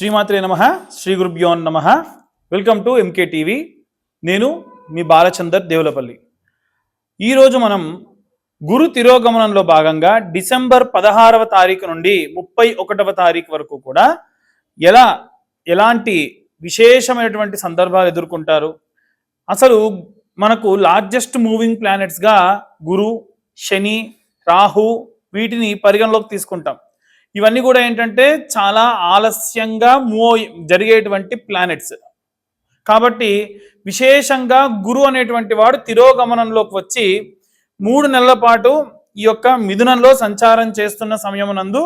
శ్రీమాత్రే నమ శ్రీ గురుభ్యో నమ. వెల్కమ్ టు ఎంకే టీవీ నేను మీ బాలచందర్ దేవులపల్లి. ఈరోజు మనం గురు తిరోగమనంలో భాగంగా డిసెంబర్ పదహారవ తారీఖు నుండి ముప్పై ఒకటవ తారీఖు వరకు కూడా ఎలా ఎలాంటి విశేషమైనటువంటి సందర్భాలు ఎదుర్కొంటారు? అసలు మనకు లార్జెస్ట్ మూవింగ్ ప్లానెట్స్గా గురు శని రాహు వీటిని పరిగణలోకి తీసుకుంటాం. ఇవన్నీ కూడా ఏంటంటే చాలా ఆలస్యంగా మూవ్ జరిగేటువంటి ప్లానెట్స్ కాబట్టి విశేషంగా గురు అనేటువంటి వాడు తిరోగమనంలోకి వచ్చి మూడు నెలల పాటు ఈ యొక్క మిథునంలో సంచారం చేస్తున్న సమయమునందు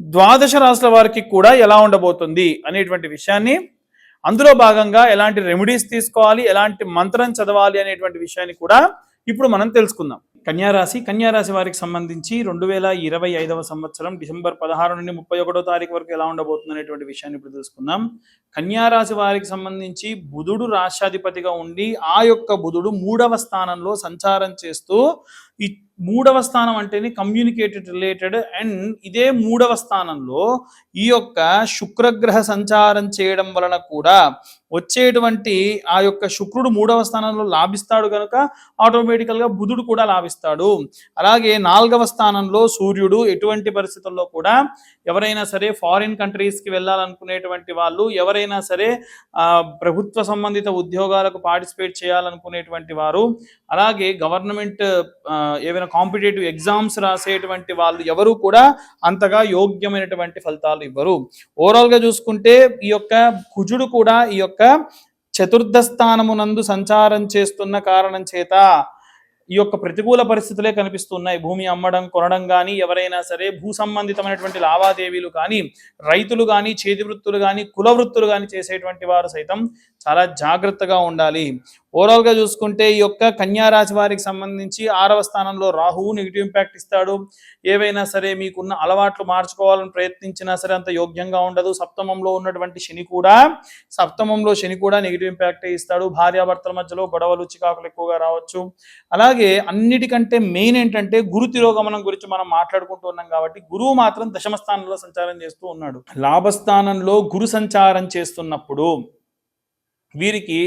ద్వాదశ రాశుల వారికి కూడా ఎలా ఉండబోతుంది అనేటువంటి విషయాన్ని అందులో భాగంగా ఎలాంటి రెమెడీస్ తీసుకోవాలి ఎలాంటి మంత్రం చదవాలి అనేటువంటి విషయాన్ని కూడా ఇప్పుడు మనం తెలుసుకుందాం. కన్యారాశి కన్యారాశి వారికి సంబంధించి రెండు వేల ఇరవై ఐదవ సంవత్సరం డిసెంబర్ పదహారు నుండి ముప్పై ఒకటో తారీఖు వరకు ఎలా ఉండబోతుంది అనేటువంటి విషయాన్ని ఇప్పుడు తెలుసుకుందాం. కన్యారాశి వారికి సంబంధించి బుధుడు రాష్ట్రాధిపతిగా ఉండి ఆ యొక్క బుధుడు మూడవ స్థానంలో సంచారం చేస్తూ ఈ మూడవ స్థానం అంటేనే కమ్యూనికేటెడ్ రిలేటెడ్ అండ్ ఇదే మూడవ స్థానంలో ఈ యొక్క శుక్రగ్రహ సంచారం చేయడం వలన కూడా వచ్చేటువంటి ఆ యొక్క శుక్రుడు మూడవ స్థానంలో లాభిస్తాడు కనుక ఆటోమేటికల్గా బుధుడు కూడా లాభిస్తాడు. అలాగే నాలుగవ స్థానంలో సూర్యుడు ఎటువంటి పరిస్థితుల్లో కూడా ఎవరైనా సరే ఫారిన్ కంట్రీస్కి వెళ్ళాలనుకునేటువంటి వాళ్ళు ఎవరైనా సరే ఆ, ప్రభుత్వ సంబంధిత ఉద్యోగాలకు పార్టిసిపేట్ చేయాలనుకునేటువంటి వారు అలాగే గవర్నమెంట్ ఆ, ఏవైనా కాంపిటేటివ్ ఎగ్జామ్స్ రాసేటువంటి వాళ్ళు ఎవరు కూడా అంతగా యోగ్యమైనటువంటి ఫలితాలు ఇవ్వరు. ఓవరాల్గా చూసుకుంటే ఈ యొక్క కుజుడు కూడా ఈ యొక్క చతుర్థ స్థానమునందు సంచారం చేస్తున్న కారణం చేత ఈ యొక్క ప్రతికూల పరిస్థితులే కనిపిస్తున్నాయి. భూమి అమ్మడం కొనడం కానీ ఎవరైనా సరే భూ సంబంధితమైనటువంటి లావాదేవీలు కానీ రైతులు కానీ చేతి వృత్తులు కానీ కుల వృత్తులు కానీ చేసేటువంటి వారు సైతం చాలా జాగ్రత్తగా ఉండాలి. ఓవరాల్గా చూసుకుంటే ఈ యొక్క కన్యారాశి వారికి సంబంధించి ఆరవ స్థానంలో రాహువు నెగిటివ్ ఇంపాక్ట్ ఇస్తాడు. ఏవైనా సరే మీకున్న అలవాట్లు మార్చుకోవాలని ప్రయత్నించినా సరే అంత యోగ్యంగా ఉండదు. సప్తమంలో ఉన్నటువంటి శని కూడా సప్తమంలో శని కూడా నెగిటివ్ ఇంపాక్ట్ ఇస్తాడు. భార్యాభర్తల మధ్యలో గొడవలు చికాకులు ఎక్కువగా రావచ్చు. అలాగే అన్నిటికంటే మెయిన్ ఏంటంటే గురు తిరోగమనం గురించి మనం మాట్లాడుకుంటూ ఉన్నాం కాబట్టి గురువు మాత్రం దశమ స్థానంలో సంచారం చేస్తూ ఉన్నాడు. లాభస్థానంలో గురు సంచారం చేస్తున్నప్పుడు వీరికి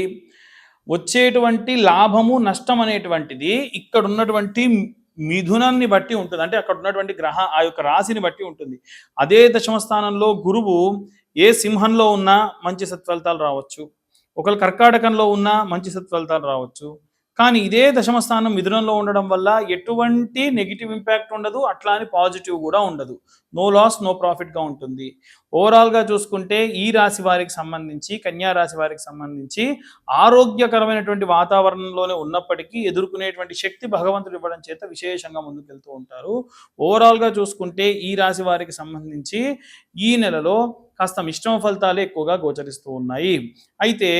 వచ్చేటువంటి లాభము నష్టం అనేటువంటిది ఇక్కడ ఉన్నటువంటి మిథునాన్ని బట్టి ఉంటుంది. అంటే అక్కడ ఉన్నటువంటి గ్రహ ఆ యొక్క రాశిని బట్టి ఉంటుంది. అదే దశమ స్థానంలో గురువు ఏ సింహంలో ఉన్నా మంచి సత్ఫలితాలు రావచ్చు. ఒకరు కర్కాటకంలో ఉన్నా మంచి సత్ఫలితాలు రావచ్చు. కానీ ఇదే దశమ స్థానం మిథునంలో ఉండడం వల్ల ఎటువంటి నెగిటివ్ ఇంపాక్ట్ ఉండదు అట్లా అని పాజిటివ్ కూడా ఉండదు. నో లాస్ నో ప్రాఫిట్గా ఉంటుంది. ఓవరాల్గా చూసుకుంటే ఈ రాశి వారికి సంబంధించి కన్యా రాశి వారికి సంబంధించి ఆరోగ్యకరమైనటువంటి వాతావరణంలోనే ఉన్నప్పటికీ ఎదుర్కొనేటువంటి శక్తి భగవంతుడు ఇవ్వడం చేత విశేషంగా ముందుకెళ్తూ ఉంటారు. ఓవరాల్గా చూసుకుంటే ఈ రాశి వారికి సంబంధించి ఈ నెలలో కాస్త మిశ్రమ ఫలితాలే ఎక్కువగా గోచరిస్తూ ఉన్నాయి. అయితే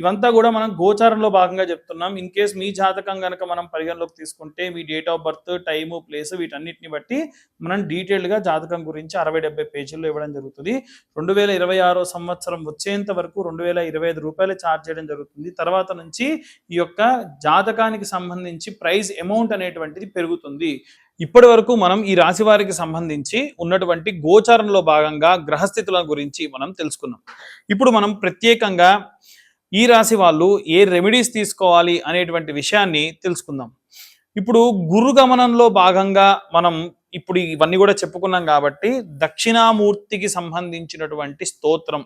ఇవంతా కూడా మనం గోచారంలో భాగంగా చెప్తున్నాం. ఇన్ కేస్ మీ జాతకం కనుక మనం పరిగణలోకి తీసుకుంటే మీ date of birth time place వీటన్నిటిని బట్టి మనం డీటెయిల్డ్గా జాతకం గురించి అరవై డెబ్బై పేజీల్లో ఇవ్వడం జరుగుతుంది. రెండు వేల ఇరవై ఆరో సంవత్సరం వచ్చేంత వరకు రెండు వేల ఇరవై ఐదు రూపాయలు ఛార్జ్ చేయడం జరుగుతుంది. తర్వాత నుంచి ఈ యొక్క జాతకానికి సంబంధించి ప్రైజ్ అమౌంట్ అనేటువంటిది పెరుగుతుంది. ఇప్పటి వరకు మనం ఈ రాశి వారికి సంబంధించి ఉన్నటువంటి గోచారంలో భాగంగా గ్రహస్థితుల గురించి మనం తెలుసుకున్నాం. ఇప్పుడు మనం ప్రత్యేకంగా ఈ రాశి వాళ్ళు ఏ రెమెడీస్ తీసుకోవాలి అనేటువంటి విషయాన్ని తెలుసుకుందాం. ఇప్పుడు గురు గమనంలో భాగంగా మనం ఇప్పుడు ఇవన్నీ కూడా చెప్పుకున్నాం కాబట్టి దక్షిణామూర్తికి సంబంధించినటువంటి స్తోత్రం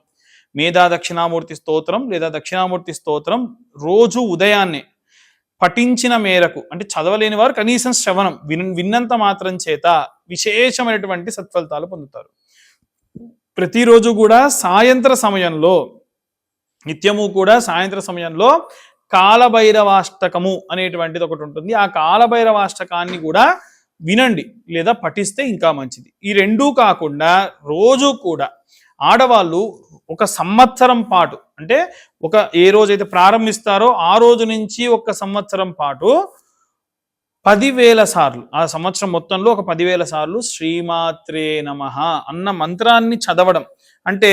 మేధా దక్షిణామూర్తి స్తోత్రం లేదా దక్షిణామూర్తి స్తోత్రం రోజు ఉదయాన్నే పఠించిన మేరకు అంటే చదవలేని వారు కనీసం శ్రవణం విన్ విన్నంత మాత్రం చేత విశేషమైనటువంటి సత్ఫలితాలు పొందుతారు. ప్రతిరోజు కూడా సాయంత్ర సమయంలో నిత్యము కూడా సాయంత్ర సమయంలో కాలభైరవాష్టకము అనేటువంటిది ఒకటి ఉంటుంది. ఆ కాలభైరవాష్టకాన్ని కూడా వినండి లేదా పఠిస్తే ఇంకా మంచిది. ఈ రెండూ కాకుండా రోజు కూడా ఆడవాళ్ళు ఒక సంవత్సరం పాటు అంటే ఒక ఏ రోజైతే ప్రారంభిస్తారో ఆ రోజు నుంచి ఒక సంవత్సరం పాటు పదివేల సార్లు. ఆ సంవత్సరం మొత్తంలో ఒక పదివేల సార్లు శ్రీమాత్రే నమ అన్న మంత్రాన్ని చదవడం. అంటే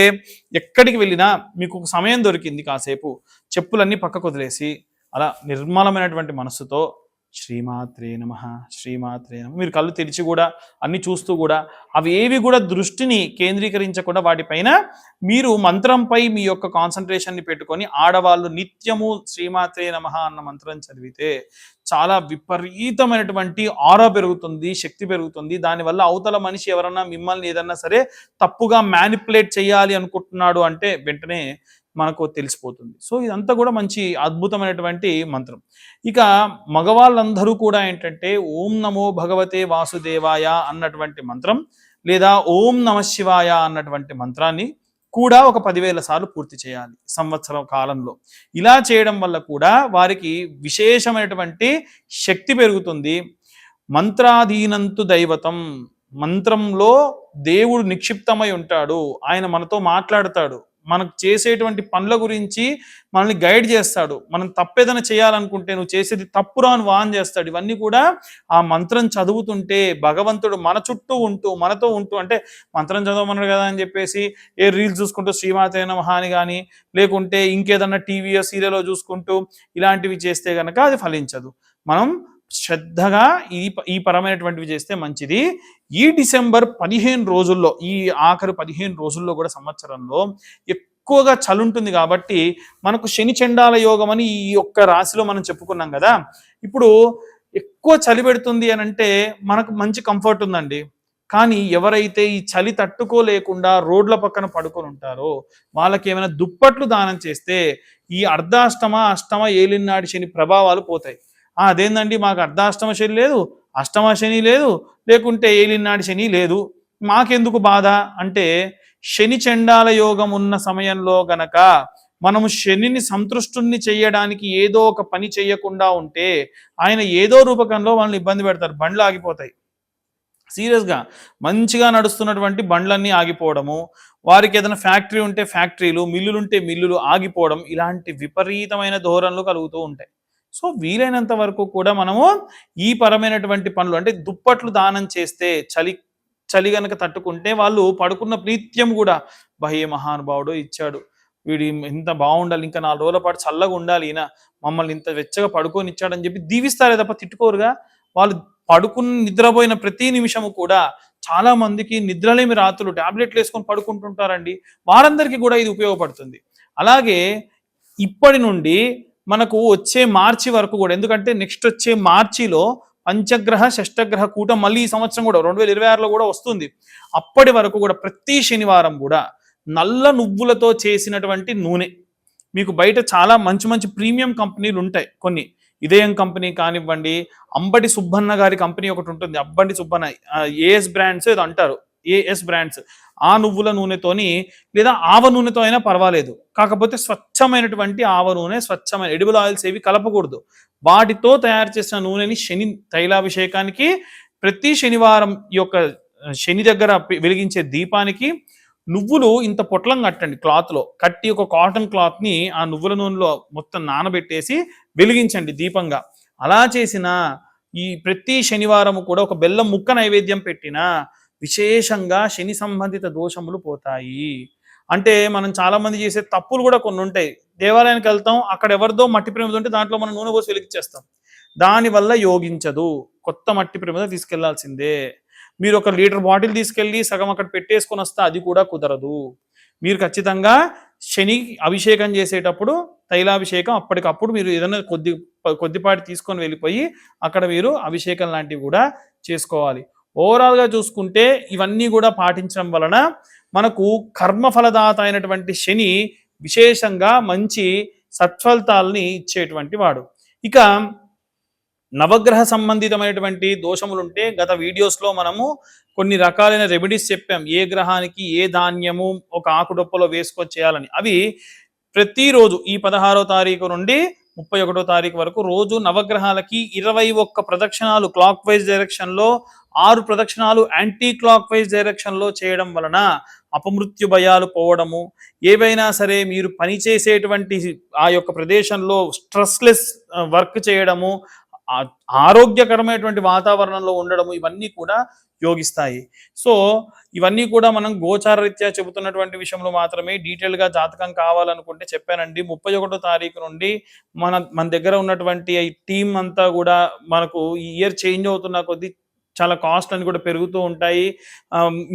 ఎక్కడికి వెళ్ళినా మీకు ఒక సమయం దొరికింది కాసేపు. చెప్పులన్నీ పక్కకు వదిలేసి అలా నిర్మలమైనటువంటి మనస్సుతో శ్రీమాత్రే నమ శ్రీమాత్రే నమ. మీరు కళ్ళు తెరిచి కూడా అన్ని చూస్తూ కూడా అవి ఏవి కూడా దృష్టిని కేంద్రీకరించకుండా వాటిపైన మీరు మంత్రంపై మీ యొక్క కాన్సన్ట్రేషన్ని పెట్టుకొని ఆడవాళ్ళు నిత్యము శ్రీమాత్రే నమ అన్న మంత్రం చదివితే చాలా విపరీతమైనటువంటి ఆరా పెరుగుతుంది శక్తి పెరుగుతుంది. దానివల్ల అవతల మనిషి ఎవరన్నా మిమ్మల్ని ఏదన్నా సరే తప్పుగా మ్యానిపులేట్ చేయాలి అనుకుంటున్నాడు అంటే వెంటనే మనకు తెలిసిపోతుంది. సో ఇదంతా కూడా మంచి అద్భుతమైనటువంటి మంత్రం. ఇక మగవాళ్ళందరూ కూడా ఏంటంటే ఓం నమో భగవతే వాసుదేవాయ అన్నటువంటి మంత్రం లేదా ఓం నమ శివాయ అన్నటువంటి మంత్రాన్ని కూడా ఒక పదివేల సార్లు పూర్తి చేయాలి సంవత్సరం కాలంలో. ఇలా చేయడం వల్ల కూడా వారికి విశేషమైనటువంటి శక్తి పెరుగుతుంది. మంత్రాధీనంతు దైవతం మంత్రంలో దేవుడు నిక్షిప్తమై ఉంటాడు ఆయన మనతో మాట్లాడతాడు మనకు చేసేటువంటి పనుల గురించి మనల్ని గైడ్ చేస్తాడు. మనం తప్పేదైనా చేయాలనుకుంటే నువ్వు చేసేది తప్పురా అని వాన్ చేస్తాడు. ఇవన్నీ కూడా ఆ మంత్రం చదువుతుంటే భగవంతుడు మన చుట్టూ ఉంటూ మనతో ఉంటూ అంటే మంత్రం చదవమన్నాడు కదా అని చెప్పేసి ఏ రీల్స్ చూసుకుంటూ శ్రీమాతే నమః అని కానీ లేకుంటే ఇంకేదన్నా టీవీయో సీరియల్లో చూసుకుంటూ ఇలాంటివి చేస్తే కనుక అది ఫలించదు. మనం శ్రద్ధగా ఈ ప- ఈ పరమైనటువంటివి చేస్తే మంచిది. ఈ డిసెంబర్ పదిహేను రోజుల్లో ఈ ఆఖరి పదిహేను రోజుల్లో కూడా సంవత్సరంలో ఎక్కువగా చలి ఉంటుంది కాబట్టి మనకు శని చండాల యోగం అని ఈ యొక్క రాశిలో మనం చెప్పుకున్నాం కదా. ఇప్పుడు ఎక్కువ చలి పెడుతుంది అని అంటే మనకు మంచి కంఫర్ట్ ఉందండి. కానీ ఎవరైతే ఈ చలి తట్టుకోలేకుండా రోడ్ల పక్కన పడుకొని ఉంటారో వాళ్ళకి ఏమైనా దుప్పట్లు దానం చేస్తే ఈ అర్ధాష్టమ అష్టమ ఏలినాడి శని ప్రభావాలు పోతాయి. అదేందండి? మాకు అర్ధాష్టమ శని లేదు అష్టమ శని లేదు లేకుంటే ఏలినాడి శని లేదు. మాకెందుకు బాధ? అంటే శని చండాల యోగం ఉన్న సమయంలో గనక మనము శనిని సంతృష్టుని చేయడానికి ఏదో ఒక పని చేయకుండా ఉంటే ఆయన ఏదో రూపకంలో మనల్ని ఇబ్బంది పెడతారు బండ్లు ఆగిపోతాయి. సీరియస్గా మంచిగా నడుస్తున్నటువంటి బండ్లన్నీ ఆగిపోవడము వారికి ఏదైనా ఫ్యాక్టరీ ఉంటే ఫ్యాక్టరీలు మిల్లులు ఉంటే మిల్లులు ఆగిపోవడం ఇలాంటి విపరీతమైన ధోరణులు కలుగుతూ ఉంటాయి. సో వీలైనంత వరకు కూడా మనము ఈ పరమైనటువంటి పనులు అంటే దుప్పట్లు దానం చేస్తే చలి చలి గనక తట్టుకుంటే వాళ్ళు పడుకున్న ప్రీత్యం కూడా భయ మహానుభావుడు ఇచ్చాడు. వీడి ఇంత బాగుండాలి ఇంకా నాలుగు రోజుల పాటు చల్లగా ఉండాలి ఈయన మమ్మల్ని ఇంత వెచ్చగా పడుకొని ఇచ్చాడని చెప్పి దీవిస్తారే తప్ప తిట్టుకోరుగా. వాళ్ళు పడుకుని నిద్రపోయిన ప్రతి నిమిషము కూడా చాలా మందికి నిద్రలేమి రాత్రులు టాబ్లెట్లు వేసుకొని పడుకుంటుంటారండి. వారందరికీ కూడా ఇది ఉపయోగపడుతుంది. అలాగే ఇప్పటి నుండి మనకు వచ్చే మార్చి వరకు కూడా ఎందుకంటే నెక్స్ట్ వచ్చే మార్చిలో పంచగ్రహ షష్టగ్రహ కూటం మళ్ళీ ఈ సంవత్సరం కూడా రెండు వేల ఇరవై ఆరులో కూడా వస్తుంది. అప్పటి వరకు కూడా ప్రతి శనివారం కూడా నల్ల నువ్వులతో చేసినటువంటి నూనె. మీకు బయట చాలా మంచి మంచి ప్రీమియం కంపెనీలు ఉంటాయి కొన్ని. ఇదయం కంపెనీ కానివ్వండి అంబటి సుబ్బన్న గారి కంపెనీ ఒకటి ఉంటుంది అంబటి సుబ్బన్న ఏఎస్ బ్రాండ్స్ ఏదో అంటారు. ఏఎస్ బ్రాండ్స్ ఆ నువ్వుల నూనెతోని లేదా ఆవ నూనెతో అయినా పర్వాలేదు. కాకపోతే స్వచ్ఛమైనటువంటి ఆవ నూనె స్వచ్ఛమైన ఎడిబుల్ ఆయిల్స్ ఏవి కలపకూడదు. వాటితో తయారు చేసిన నూనెని శని తైలాభిషేకానికి ప్రతి శనివారం యొక్క శని దగ్గర వెలిగించే దీపానికి నువ్వులు ఇంత పొట్లం కట్టండి క్లాత్లో. కట్టి ఒక కాటన్ క్లాత్ని ఆ నువ్వుల నూనెలో మొత్తం నానబెట్టేసి వెలిగించండి దీపంగా. అలా చేసిన ఈ ప్రతి శనివారం కూడా ఒక బెల్లం ముక్క నైవేద్యం పెట్టినా విశేషంగా శని సంబంధిత దోషములు పోతాయి. అంటే మనం చాలామంది చేసే తప్పులు కూడా కొన్ని ఉంటాయి. దేవాలయానికి వెళ్తాం అక్కడ ఎవరిదో మట్టి ప్రమిద ఉంటే దాంట్లో మనం నూనె పోసి వెలిగించేస్తాం. దానివల్ల యోగించదు. కొత్త మట్టి ప్రేమతో తీసుకెళ్ళాల్సిందే. మీరు ఒక లీటర్ బాటిల్ తీసుకెళ్ళి సగం అక్కడ పెట్టేసుకొని వస్తే అది కూడా కుదరదు. మీరు ఖచ్చితంగా శని అభిషేకం చేసేటప్పుడు తైలాభిషేకం అప్పటికప్పుడు మీరు ఏదైనా కొద్ది కొద్దిపాటి తీసుకొని వెళ్ళిపోయి అక్కడ మీరు అభిషేకం లాంటివి కూడా చేసుకోవాలి. ఓవరాల్గా చూసుకుంటే ఇవన్నీ కూడా పాటించడం వలన మనకు కర్మఫలదాత అయినటువంటి శని విశేషంగా మంచి సత్ఫలితాలని ఇచ్చేటువంటి వాడు. ఇక నవగ్రహ సంబంధితమైనటువంటి దోషములుంటే గత వీడియోస్లో మనము కొన్ని రకాలైన రెమెడీస్ చెప్పాం. ఏ గ్రహానికి ఏ ధాన్యము ఒక ఆకుడొప్పలో వేసుకొని చేయాలని. అవి ప్రతిరోజు ఈ పదహారో తారీఖు నుండి ముప్పై ఒకటో తారీఖు వరకు రోజు నవగ్రహాలకి ఇరవై ఒక్క ప్రదక్షిణాలు క్లాక్ వైజ్ డైరెక్షన్లో ఆరు ప్రదక్షిణాలు యాంటీ క్లాక్ వైజ్ డైరెక్షన్లో చేయడం వలన అపమృత్యు భయాలు పోవడము ఏవైనా సరే మీరు పని చేసేటువంటి ఆ యొక్క ప్రదేశంలో స్ట్రెస్లెస్ వర్క్ చేయడము ఆరోగ్యకరమైనటువంటి వాతావరణంలో ఉండడము ఇవన్నీ కూడా యోగిస్తాయి. సో ఇవన్నీ కూడా మనం గోచారరీత్యా చెబుతున్నటువంటి విషయంలో మాత్రమే డీటెయిల్గా జాతకం కావాలనుకుంటే చెప్పానండి. ముప్పై ఒకటో తారీఖు నుండి మన మన దగ్గర ఉన్నటువంటి టీం అంతా కూడా మనకు ఈ ఇయర్ చేంజ్ అవుతున్న కొద్దీ చాలా కాస్ట్ అని కూడా పెరుగుతూ ఉంటాయి.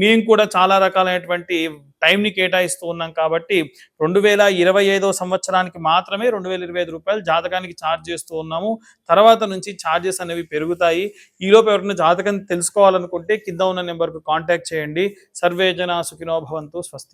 మేము కూడా చాలా రకాలైనటువంటి టైంని కేటాయిస్తూ ఉన్నాం కాబట్టి రెండు వేల ఇరవై ఐదో సంవత్సరానికి మాత్రమే రెండు వేల ఇరవై ఐదు రూపాయలు జాతకానికి ఛార్జ్ చేస్తూ ఉన్నాము. తర్వాత నుంచి ఛార్జెస్ అనేవి పెరుగుతాయి. ఈలోపు ఎవరైనా జాతకం తెలుసుకోవాలనుకుంటే కింద ఉన్న నెంబర్కు కాంటాక్ట్ చేయండి. సర్వే జన సుఖినో స్వస్తి